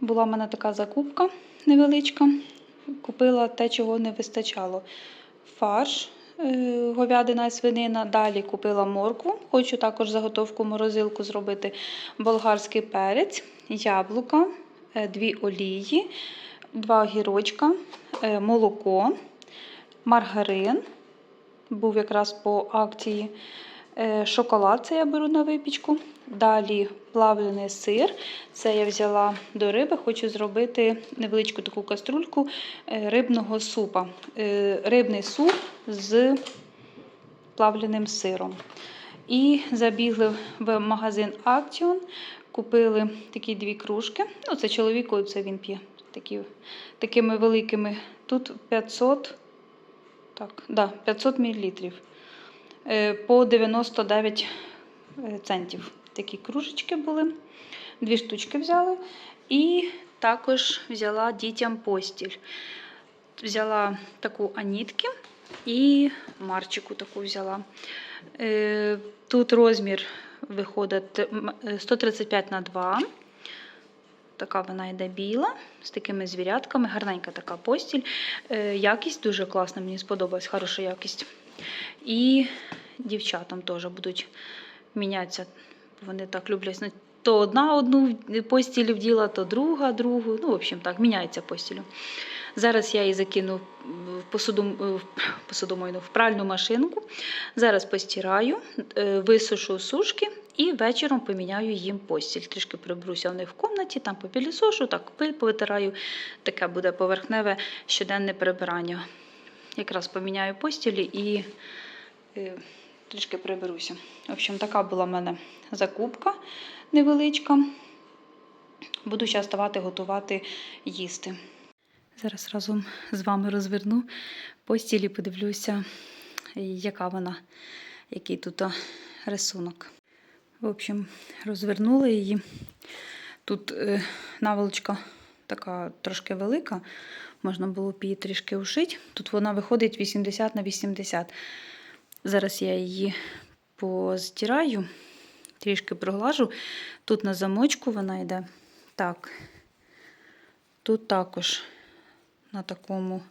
Була в мене така закупка невеличка. Купила те, чого не вистачало. Фарш, е, говядина і свинина. Далі купила моркву. Хочу також заготовку морозилку зробити болгарський перець, яблука, е, дві олії, два огірочка, е, молоко, маргарин. Був якраз по акції. Е, Шоколад це я беру на випічку. Далі плавлений сир. Це я взяла до риби. Хочу зробити невеличку таку каструльку е, рибного супа. Е, Рибний суп з плавленим сиром. І забігли в магазин Action, купили такі дві кружки. Ну, це чоловіку, це він п'є. Такі, такими великими. Тут 500, так, да, 500 мл. Е, По 99 е, центів. Такі кружечки були. Дві штучки взяли. І також взяла дітям постіль. Взяла таку анітки і марчику таку взяла. Е, Тут розмір виходить е, 135 на 2. Така вона йде біла, з такими звірятками, гарненька така постіль. Якість дуже класна, мені сподобалась, хороша якість. І дівчатам теж будуть мінятися. Вони так люблять. То одна одну постіль вділа, то друга, другу. Ну, в общем, так, міняється постілю. Зараз я її закину в посуду, в посудомойну, в пральну машинку. Зараз постираю, е, висушу сушки і вечором поміняю їм постіль. Трішки приберуся в них в кімнаті, там попілісошу, так повитираю. Таке буде поверхневе щоденне прибирання. Якраз поміняю постілі і е, трішки приберуся. В общем, така була в мене закупка невеличка. Буду зараз ставати готувати їсти. Зараз разом з вами розверну постіль і подивлюся, яка вона, який тут рисунок. В общем, розвернула її. Тут е, наволочка така трошки велика, можна було б її трішки ушити. Тут вона виходить 80 на 80. Зараз я її позтираю, трішки проглажу. Тут на замочку вона йде. Так. Тут також на такому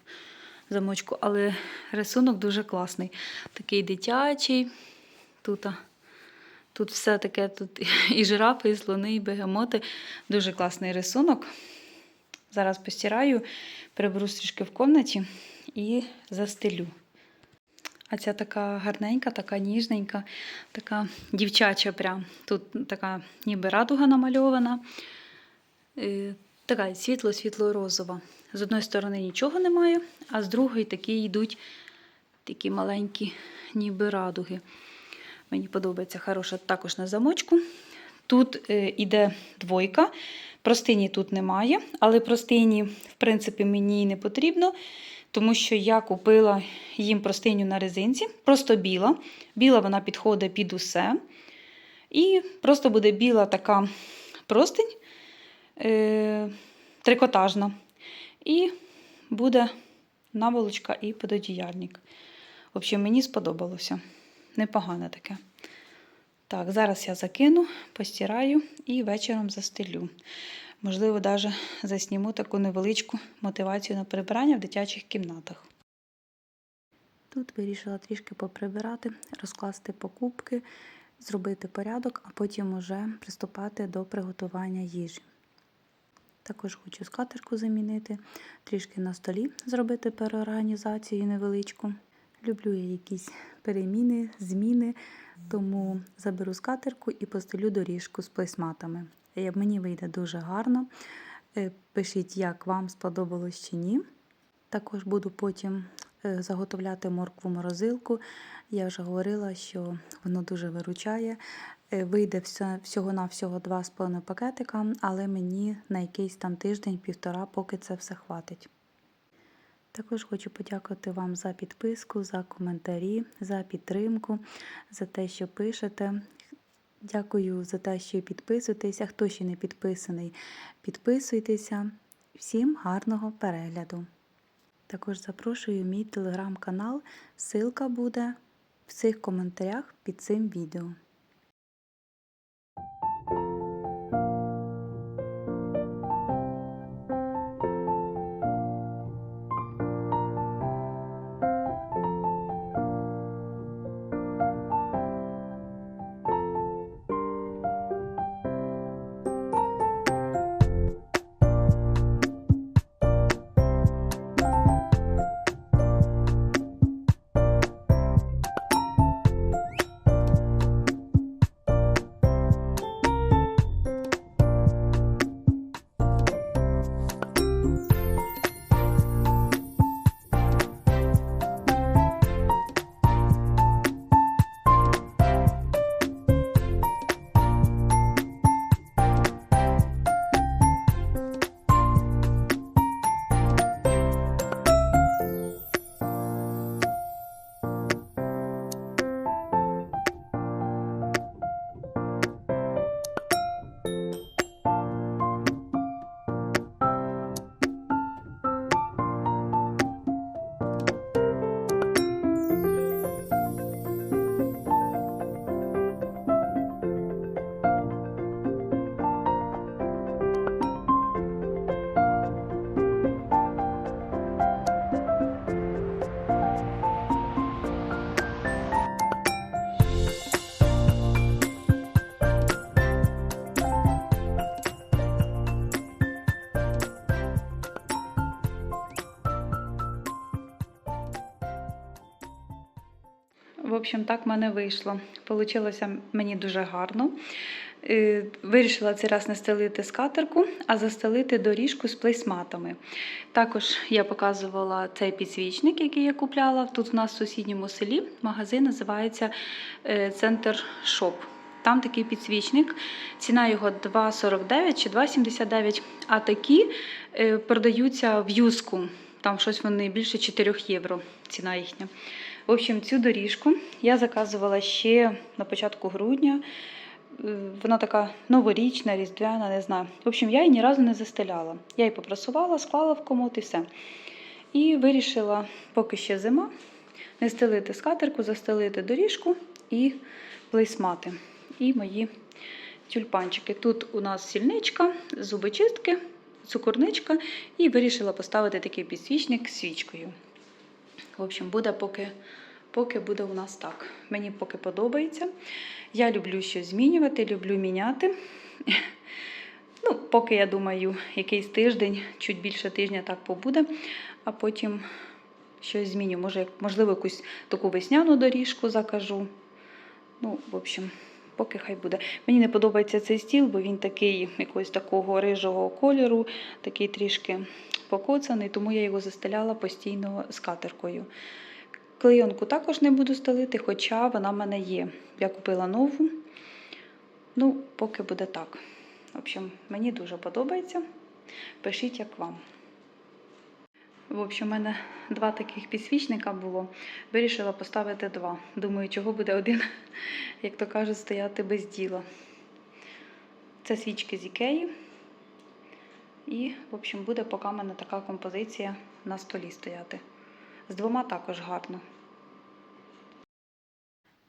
замочку, але рисунок дуже класний. Такий дитячий. Тут, тут все таке, тут і жирафи, і слони, і бегемоти. Дуже класний рисунок. Зараз постираю, приберу трішки в кімнаті і застелю. А ця така гарненька, така ніжненька, така дівчача прям. Тут така ніби радуга намальована. Е, Така світло-світло-розова. З одної сторони нічого немає, а з другої такі йдуть такі маленькі, ніби радуги. Мені подобається хороша також на замочку. Тут е, іде двойка, простині тут немає, але простині, в принципі, мені не потрібно, тому що я купила їм простиню на резинці, просто біла. Біла вона підходить під усе. І просто буде біла така простинь е, трикотажна. І буде наволочка і пододіяльник. В общем, мені сподобалося. Непогане таке. Так, зараз я закину, постираю і вечором застелю. Можливо, навіть засніму таку невеличку мотивацію на прибирання в дитячих кімнатах. Тут вирішила трішки поприбирати, розкласти покупки, зробити порядок, а потім уже приступати до приготування їжі. Також хочу скатерку замінити, трішки на столі зробити переорганізацію невеличку. Люблю я якісь переміни, зміни, тому заберу скатерку і постелю доріжку з плейсматами. Е, Мені вийде дуже гарно. Е, Пишіть, як вам сподобалось чи ні. Також буду потім е, заготовляти моркву морозилку. Я вже говорила, що воно дуже виручає. Вийде всього-навсього 2,5 пакетика, але мені на якийсь там тиждень-півтора, поки це все хватить. Також хочу подякувати вам за підписку, за коментарі, за підтримку, за те, що пишете. Дякую за те, що підписуєтеся. Хто ще не підписаний, підписуйтеся. Всім гарного перегляду! Також запрошую мій телеграм-канал. Ссылка буде в цих коментарях під цим відео. Общем, так в мене вийшло. Получилося мені дуже гарно. Е, Вирішила цей раз не стелити скатерку, а застелити доріжку з плейсматами. Також я показувала цей підсвічник, який я купляла. Тут у нас в сусідньому селі магазин називається е, Центр Шоп. Там такий підсвічник, ціна його 2,49 чи 2,79, а такі е, продаються в юску. Там щось вони більше 4 євро, ціна їхня. В общем, цю доріжку я заказувала ще на початку грудня. Е, Вона така новорічна, різдвяна, не знаю. В общем, я її ні разу не застеляла. Я її попрасувала, склала в комод і все. І вирішила, поки ще зима, не стелити скатерку, застелити доріжку і плейсмати. І мої тюльпанчики. Тут у нас сільничка, зубочистки, цукорничка, і вирішила поставити такий підсвічник з свічкою. В общем, буде поки, поки буде у нас так. Мені поки подобається. Я люблю щось змінювати, люблю міняти. Ну, поки я думаю, якийсь тиждень, чуть більше тижня так побуде, а потім щось зміню. Може, можливо, якусь таку весняну доріжку закажу. Ну, в общем, поки хай буде. Мені не подобається цей стіл, бо він такий якогось такого рижого кольору, такий трішки покоцаний, тому я його застеляла постійно скатеркою. Клейонку також не буду стелити, хоча вона в мене є. Я купила нову. Ну, поки буде так. В общем, мені дуже подобається. Пишіть, як вам. В общем, у мене два таких підсвічника було. Вирішила поставити два. Думаю, чого буде один, як то кажуть, стояти без діла. Це свічки з Ікеї. І, в общем, буде поки в мене така композиція на столі стояти. З двома також гарно.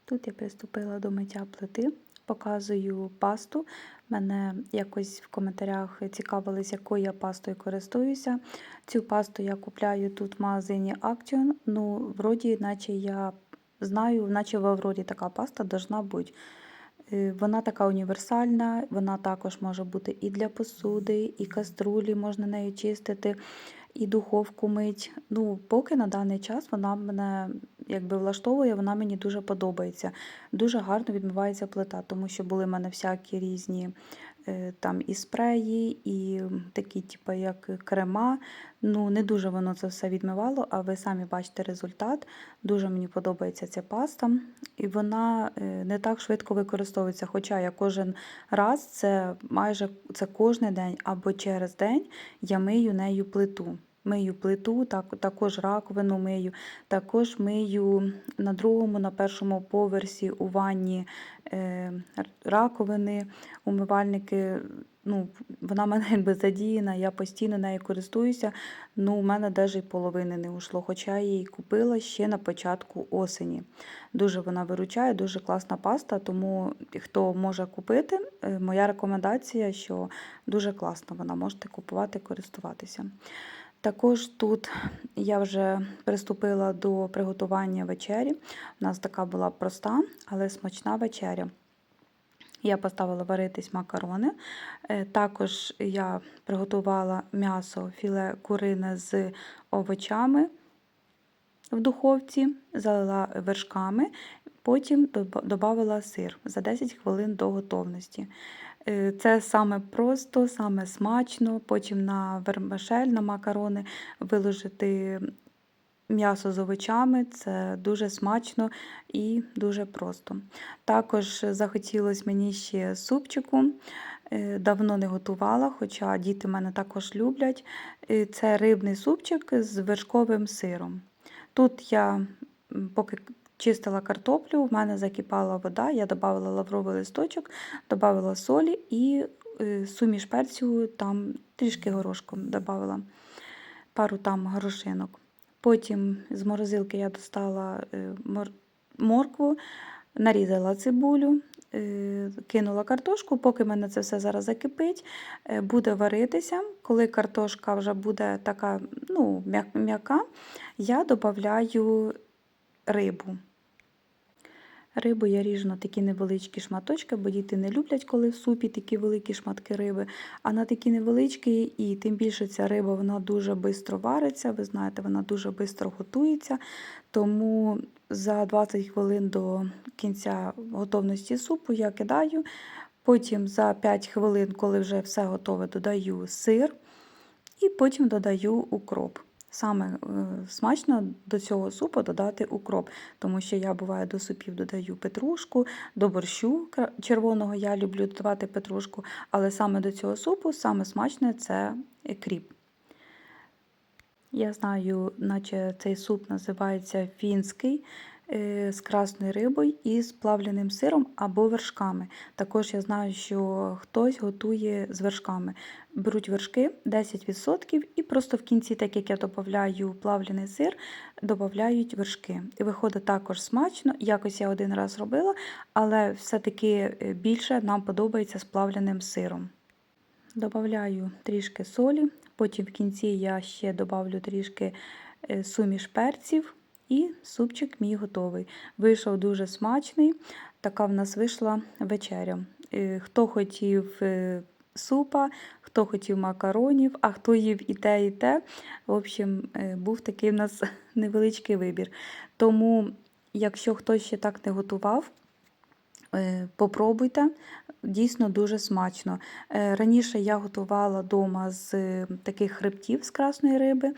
Тут я приступила до миття плити, показую пасту. Мене якось в коментарях цікавились, якою я пастою користуюся. Цю пасту я купляю тут в магазині Action. Ну, вроді, наче я знаю, наче в Аврорі така паста должна бути. Е, Вона така універсальна, вона також може бути і для посуди, і каструлі можна нею чистити, і духовку мить. Ну, поки на даний час вона мене якби влаштовує, вона мені дуже подобається. Дуже гарно відмивається плита, тому що були в мене всякі різні там і спреї, і такі, типу, як крема. Ну, не дуже воно це все відмивало, а ви самі бачите результат. Дуже мені подобається ця паста. І вона е, не так швидко використовується. Хоча я кожен раз, це майже це кожен день або через день я мию нею плиту. Мию плиту, так, також раковину мию, також мию на другому, на першому поверсі у ванні е, раковини, умивальники. Ну, вона мене якби задіяна, я постійно нею користуюся. Ну, у мене навіть половини не ушло, хоча я її купила ще на початку осені. Дуже вона виручає, дуже класна паста, тому хто може купити, е, моя рекомендація, що дуже класна вона, можете купувати, користуватися. Також тут я вже приступила до приготування вечері. У нас така була проста, але смачна вечеря. Я поставила варитись макарони. Е, Також я приготувала м'ясо філе курине з овочами в духовці, залила вершками, потім додала сир за 10 хвилин до готовності. Е, Це саме просто, саме смачно. Потім на вермишель, на макарони виложити м'ясо з овочами. Це дуже смачно і дуже просто. Також захотілося мені ще супчику. Е, Давно не готувала, хоча діти мене також люблять. Е, Це рибний супчик з вершковим сиром. Тут я поки чистила картоплю, в мене закипала вода, я додавала лавровий листочок, додавала солі і е, суміш перцю, там трішки горошком додавала пару там горошинок. Потім з морозилки я достала е, моркву, нарізала цибулю, е, кинула картошку, поки мене це все зараз закипить, буде варитися. Коли картошка вже буде така ну, м'яка, я додаю рибу. Рибу я ріжу на такі невеличкі шматочки, бо діти не люблять, коли в супі такі великі шматки риби. А на такі невеличкі, і тим більше ця риба вона дуже швидко вариться. Ви знаєте, вона дуже швидко готується. Тому за 20 хвилин до кінця готовності супу я кидаю. Потім за 5 хвилин, коли вже все готове, додаю сир і потім додаю укроп. Саме е, смачно до цього супу додати укроп, тому що я буває до супів додаю петрушку, до борщу червоного я люблю додавати петрушку, але саме до цього супу саме смачне це кріп. Я знаю, наче цей суп називається фінський з красною рибою і з плавленим сиром або вершками. Також я знаю, що хтось готує з вершками. Беруть вершки 10% і просто в кінці, так як я додаю плавлений сир, додають вершки. І виходить також смачно. Якось я один раз робила, але все-таки е, більше нам подобається з плавленим сиром. Добавляю трішки солі, потім в кінці я ще добавлю трішки е, суміш перців і супчик мій готовий. Вийшов дуже смачний, така в нас вийшла вечеря. Е, Хто хотів е, супа, хто хотів макаронів, а хто їв і те, і те. В общем, е, був такий в нас невеличкий вибір. Тому, якщо хтось ще так не готував, Попробуйте, дійсно дуже смачно. Е, Раніше я готувала вдома з е, таких хребтів з красної риби.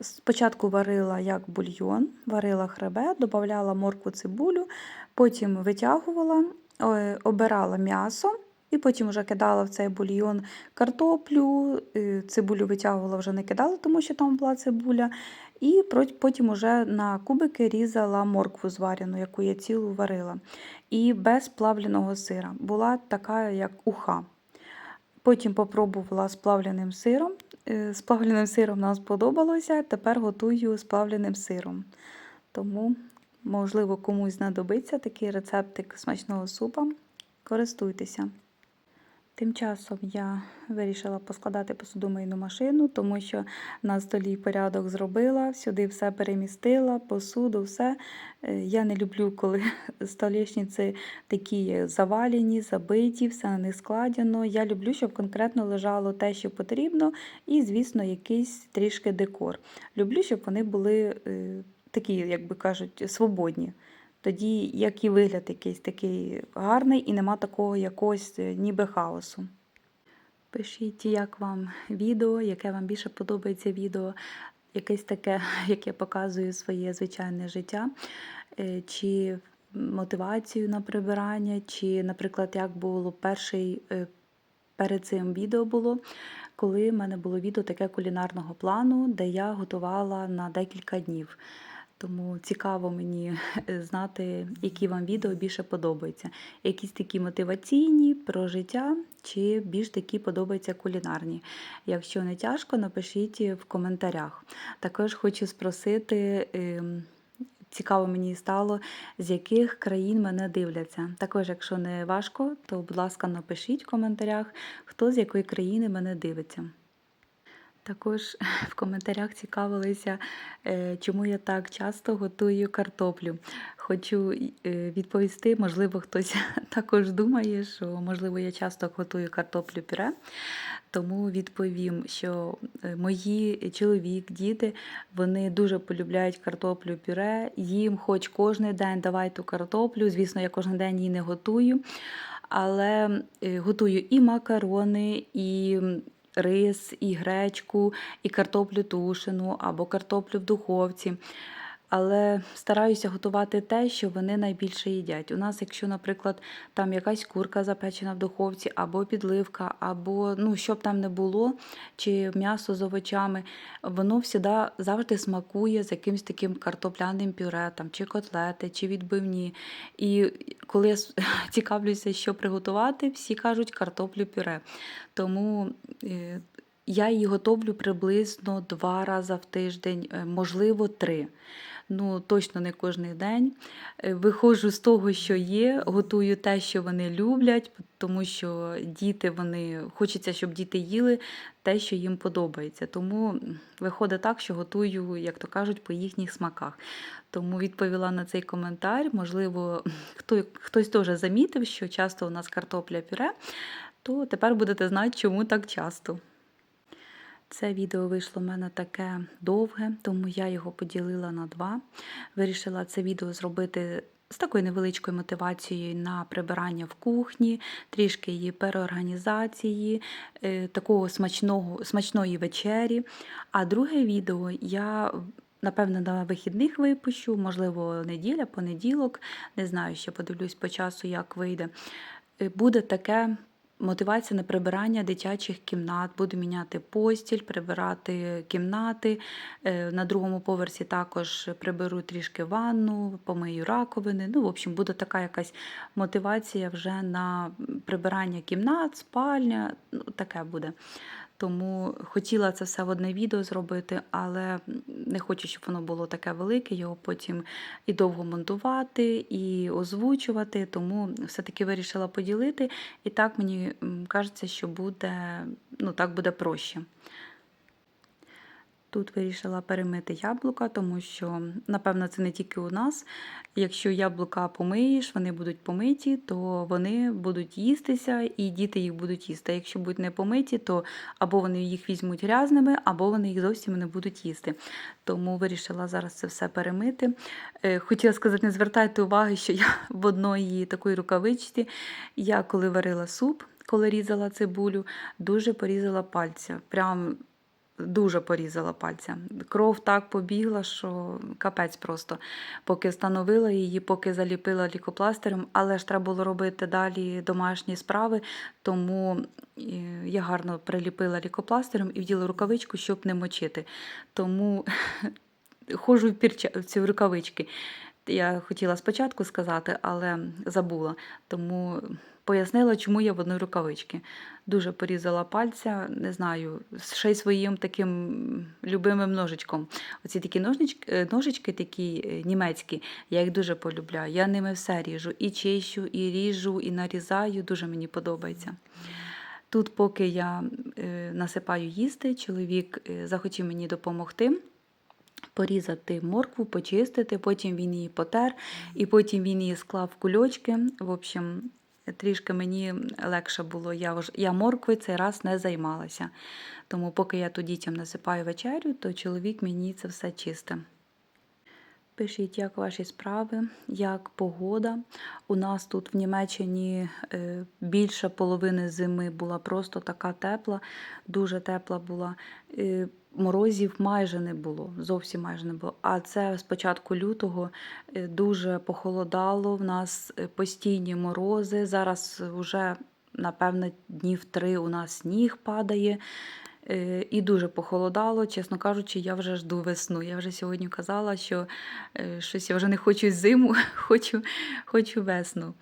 Спочатку варила як бульйон, варила хребет, додавала моркву цибулю, потім витягувала, е, обирала м'ясо. І потім вже кидала в цей бульйон картоплю, е, цибулю витягувала, вже не кидала, тому що там була цибуля. І потім вже на кубики різала моркву зварену, яку я цілу варила. І без плавленого сира. Була така, як уха. Потім попробувала з плавленим сиром. Е, З плавленим сиром нам сподобалося. Тепер готую з плавленим сиром. Тому, можливо, комусь знадобиться такий рецептик смачного супа. Користуйтеся. Тим часом я вирішила поскладати посудомийну машину, тому що на столі порядок зробила, сюди все перемістила, посуду, все. Е, Я не люблю, коли столішниці такі завалені, забиті, все на них складено. Я люблю, щоб конкретно лежало те, що потрібно, і, звісно, якийсь трішки декор. Люблю, щоб вони були е, такі, як би кажуть, свободні. Тоді як і вигляд якийсь такий гарний і нема такого якогось е, ніби хаосу. Пишіть, як вам відео, яке вам більше подобається відео, якесь таке, яке показує своє звичайне життя, е, чи мотивацію на прибирання, чи, наприклад, як було перший е, перед цим відео було, коли в мене було відео таке кулінарного плану, де я готувала на декілька днів. Тому цікаво мені е, знати, які вам відео більше подобаються. Якісь такі мотиваційні про життя, чи більш такі подобаються кулінарні. Якщо не тяжко, напишіть в коментарях. Також хочу спросити. ем, Цікаво мені стало, з яких країн мене дивляться. Також, якщо не важко, то, будь ласка, напишіть в коментарях, хто з якої країни мене дивиться. Також в коментарях цікавилися, е, чому я так часто готую картоплю. Хочу е, відповісти, можливо, хтось також думає, що можливо я часто готую картоплю пюре. Тому відповім, що е, мої чоловік, діти, вони дуже полюбляють картоплю пюре. Їм хоч кожен день давай ту картоплю. Звісно, я кожен день її не готую, але готую і макарони, і рис, і гречку, і картоплю тушену або картоплю в духовці. Але стараюся готувати те, що вони найбільше їдять. У нас, якщо, наприклад, там якась курка запечена в духовці, або підливка, або ну, що б там не було, чи м'ясо з овочами, воно всіда, завжди смакує з якимось таким картопляним пюре, там, чи котлети, чи відбивні. І коли я цікавлюся, що приготувати, всі кажуть картоплю пюре. Тому е, я її готовлю приблизно два рази в тиждень, е, можливо, три. Ну точно не кожен день. Е, Виходжу з того, що є, готую те, що вони люблять, тому що діти вони хочеться, щоб діти їли те, що їм подобається. Тому виходить так, що готую, як то кажуть, по їхніх смаках. Тому відповіла на цей коментар. Можливо, хто, хтось теж замітив, що часто у нас картопля пюре, то тепер будете знати, чому так часто. Це відео вийшло в мене таке довге, тому я його поділила на два. Вирішила це відео зробити з такою невеличкою мотивацією на прибирання в кухні, трішки її переорганізації, е, такого смачного, смачної вечері. А друге відео я. Напевно, на вихідних випущу, можливо, неділя, понеділок. Не знаю, ще подивлюсь по часу, як вийде. Е, Буде таке мотивація на прибирання дитячих кімнат. Буду міняти постіль, прибирати кімнати. Е, На другому поверсі також приберу трішки ванну, помию раковини. Ну, в общем, буде така якась мотивація вже на прибирання кімнат, спальня. Ну, таке буде. Тому хотіла це все в одне відео зробити, але не хочу, щоб воно було таке велике, його потім і довго монтувати, і озвучувати. Тому все-таки вирішила поділити. І так мені кажеться, що буде, ну, так буде проще. Тут вирішила перемити яблука, тому що, напевно, це не тільки у нас. Якщо яблука помиєш, вони будуть помиті, то вони будуть їстися і діти їх будуть їсти. А якщо будуть не помиті, то або вони їх візьмуть грязними, або вони їх зовсім не будуть їсти. Тому вирішила зараз це все перемити. Е, Хотіла сказати, не звертайте уваги, що я в одної такої рукавичці, я коли варила суп, коли різала цибулю, дуже порізала пальця. Прям дуже порізала пальця. Кров так побігла, що капець просто. Поки встановила її, поки заліпила лікопластирем, але ж треба було робити далі домашні справи, тому е, я гарно приліпила лікопластирем і вділа рукавичку, щоб не мочити. Тому ходжу в, в ці рукавички. Я хотіла спочатку сказати, але забула. Тому пояснила, чому я в одній рукавичці. Дуже порізала пальця, не знаю, ще й своїм таким любимим ножичком. Оці такі ножнички, е, ножички такі е, німецькі, я їх дуже полюбляю. Я ними все ріжу. І чищу, і ріжу, і нарізаю. Дуже мені подобається. Тут, поки я е, насипаю їсти, чоловік захотів мені допомогти порізати моркву, почистити, потім він її потер, і потім він її склав в кульочки. В общем, трішки мені легше було. Я, я моркви цей раз не займалася. Тому, поки я тут дітям насипаю вечерю, то чоловік мені це все чисте. Пишіть, як ваші справи, як погода. У нас тут в Німеччині е, більше половини зими була просто така тепла, дуже тепла була. Морозів майже не було, зовсім майже не було. А це з початку лютого е, дуже похолодало. В нас е, постійні морози. Зараз вже, напевно, днів три у нас сніг падає. Е, І дуже похолодало, чесно кажучи, я вже жду весну. Я вже сьогодні казала, що щось я вже не хочу зиму, хочу, хочу весну.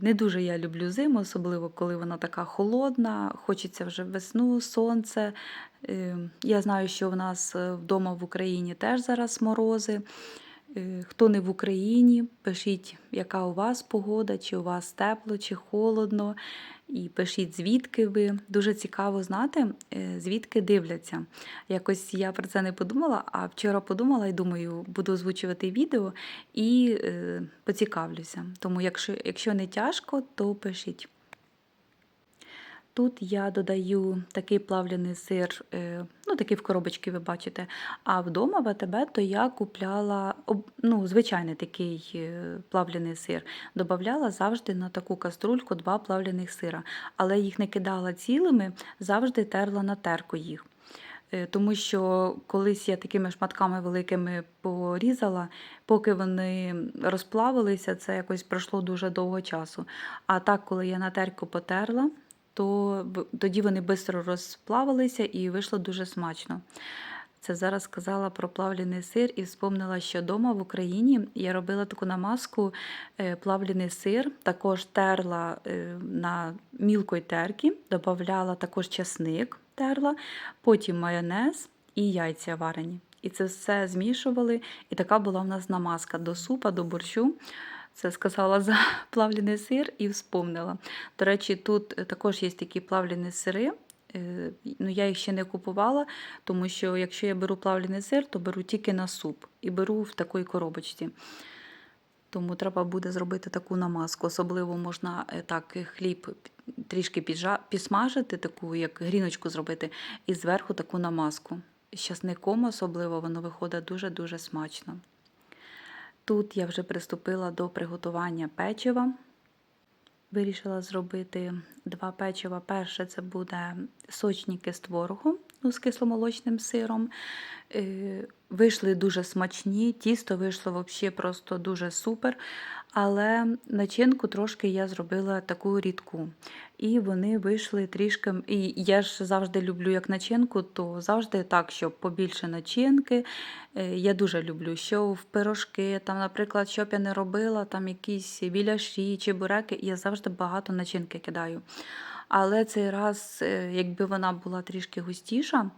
Не дуже я люблю зиму, особливо коли вона така холодна. Хочеться вже весну, сонце. Е, Я знаю, що в нас е, вдома в Україні теж зараз морози. Е, Хто не в Україні, пишіть, яка у вас погода, чи у вас тепло, чи холодно. І пишіть, звідки ви. Дуже цікаво знати, е, звідки дивляться. Якось я про це не подумала, а вчора подумала і думаю, буду озвучувати відео і е, поцікавлюся. Тому, якщо, якщо не тяжко, то пишіть. Тут я додаю такий плавлений сир, е, ну такий в коробочці ви бачите. А вдома в АТБ то я купляла ну, звичайний такий е, плавлений сир. Добавляла завжди на таку каструльку два плавлених сира, але їх не кидала цілими, завжди терла на терку їх. Е, Тому що колись я такими шматками великими порізала, поки вони розплавилися, це якось пройшло дуже довго часу. А так, коли я на терку потерла, то тоді вони швидко розплавилися і вийшло дуже смачно. Це зараз сказала про плавлений сир і вспомнила, що вдома в Україні я робила таку намазку е, плавлений сир, також терла е, на мілкої терки, додавала також часник, терла, потім майонез і яйця варені. І це все змішували. І така була в нас намазка до супа, до борщу. Це сказала за плавлений сир і вспомнила. До речі, тут е, також є такі плавлені сири. Е, Ну, я їх ще не купувала, тому що якщо я беру плавлений сир, то беру тільки на суп і беру в такій коробочці. Тому треба буде зробити таку намазку. Особливо можна е, так хліб трішки піджа... підсмажити, таку як гріночку зробити, і зверху таку намазку. З часником особливо воно виходить дуже-дуже смачно. Тут я вже приступила до приготування печива. Вирішила зробити два печива. Перше це буде сочніки з творогом, ну, з кисломолочним сиром. Е, Вийшли дуже смачні, тісто вийшло взагалі просто дуже супер. Але начинку трошки я зробила таку рідку. І вони вийшли трішки. І я ж завжди люблю як начинку, то завжди так, щоб побільше начинки. Е, Я дуже люблю, що в пирожки, там, наприклад, що б я не робила, там якісь біляші чи буреки, я завжди багато начинки кидаю. Але цей раз, е, якби вона була трішки густіша,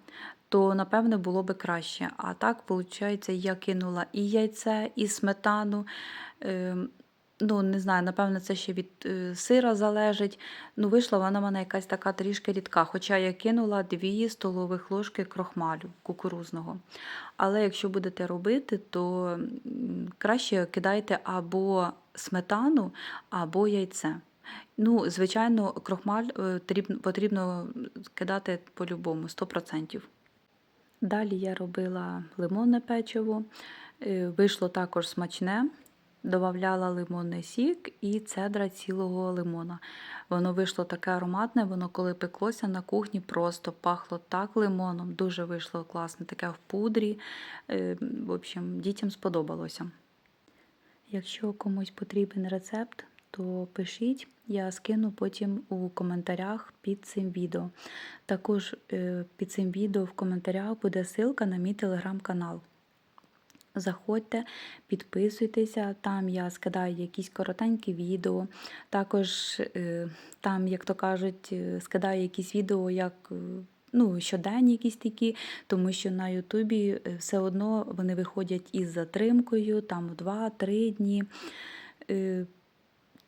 то напевне було би краще. А так, виходить, я кинула і яйце, і сметану. Ну, не знаю, напевно, це ще від е, сира залежить. Ну, вийшла вона в мене якась така трішки рідка. Хоча я кинула 2 столових ложки крохмалю кукурузного. Але якщо будете робити, то краще кидайте або сметану, або яйце. Ну, звичайно, крохмаль е, потрібно кидати по-любому, 100%. Далі я робила лимонне печиво. Е, Вийшло також смачне. Додавала лимонний сік і цедра цілого лимона. Воно вийшло таке ароматне, воно коли пеклося на кухні, просто пахло так лимоном. Дуже вийшло класне, таке в пудрі. Е, В общем, дітям сподобалося. Якщо комусь потрібен рецепт, то пишіть, я скину потім у коментарях під цим відео. Також е, під цим відео в коментарях буде ссылка на мій телеграм-канал. Заходьте, підписуйтеся, там я скидаю якісь коротенькі відео. Також е, там, як то кажуть, е, скидаю якісь відео, як е, ну, щоденні якісь такі, тому що на Ютубі все одно вони виходять із затримкою, там 2-3 дні.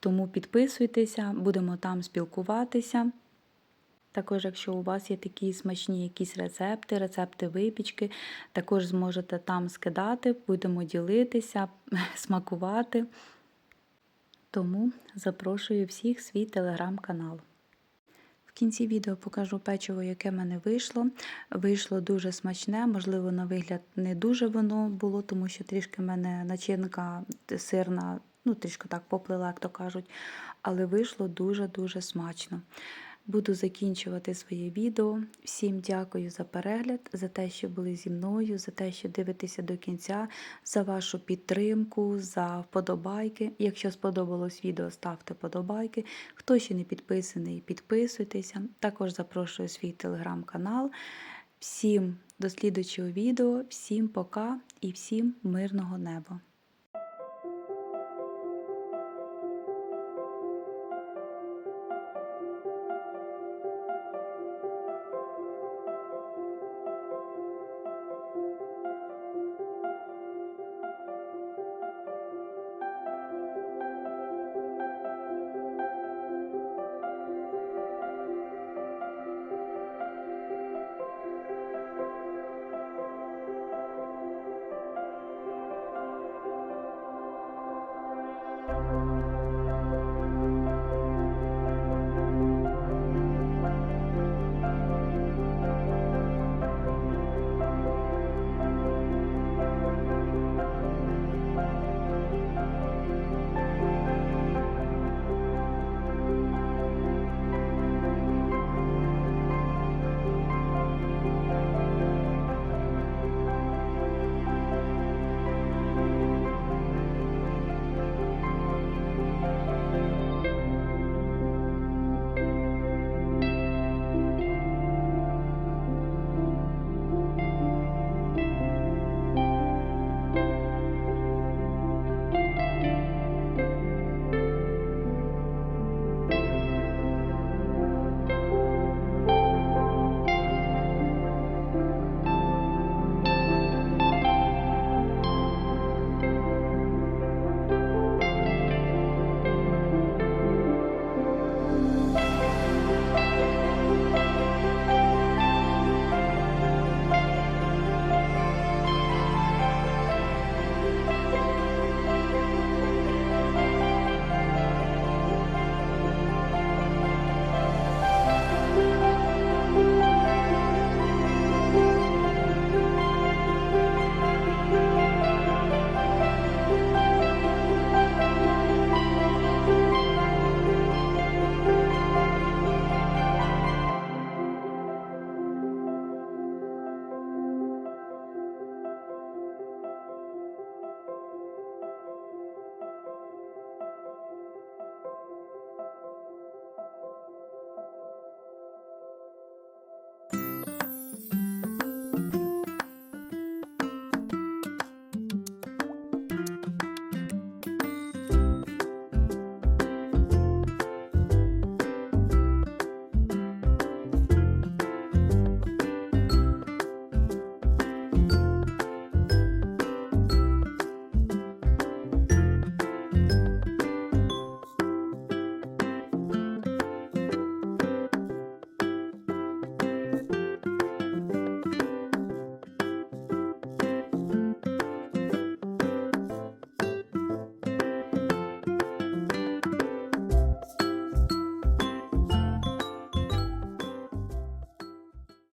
Тому підписуйтеся, будемо там спілкуватися. Також, якщо у вас є такі смачні якісь рецепти, рецепти випічки, також зможете там скидати, будемо ділитися, смакувати. Тому запрошую всіх в свій телеграм-канал. В кінці відео покажу печиво, яке в мене вийшло. Вийшло дуже смачне, можливо, на вигляд не дуже воно було, тому що трішки в мене начинка сирна, ну, трішки так поплила, як то кажуть, але вийшло дуже-дуже смачно. Буду закінчувати своє відео. Всім дякую за перегляд, за те, що були зі мною, за те, що дивитеся до кінця, за вашу підтримку, за вподобайки. Якщо сподобалось відео, ставте вподобайки. Хто ще не підписаний, підписуйтеся. Також запрошую свій телеграм-канал. Всім до слідучого відео, всім пока і всім мирного неба!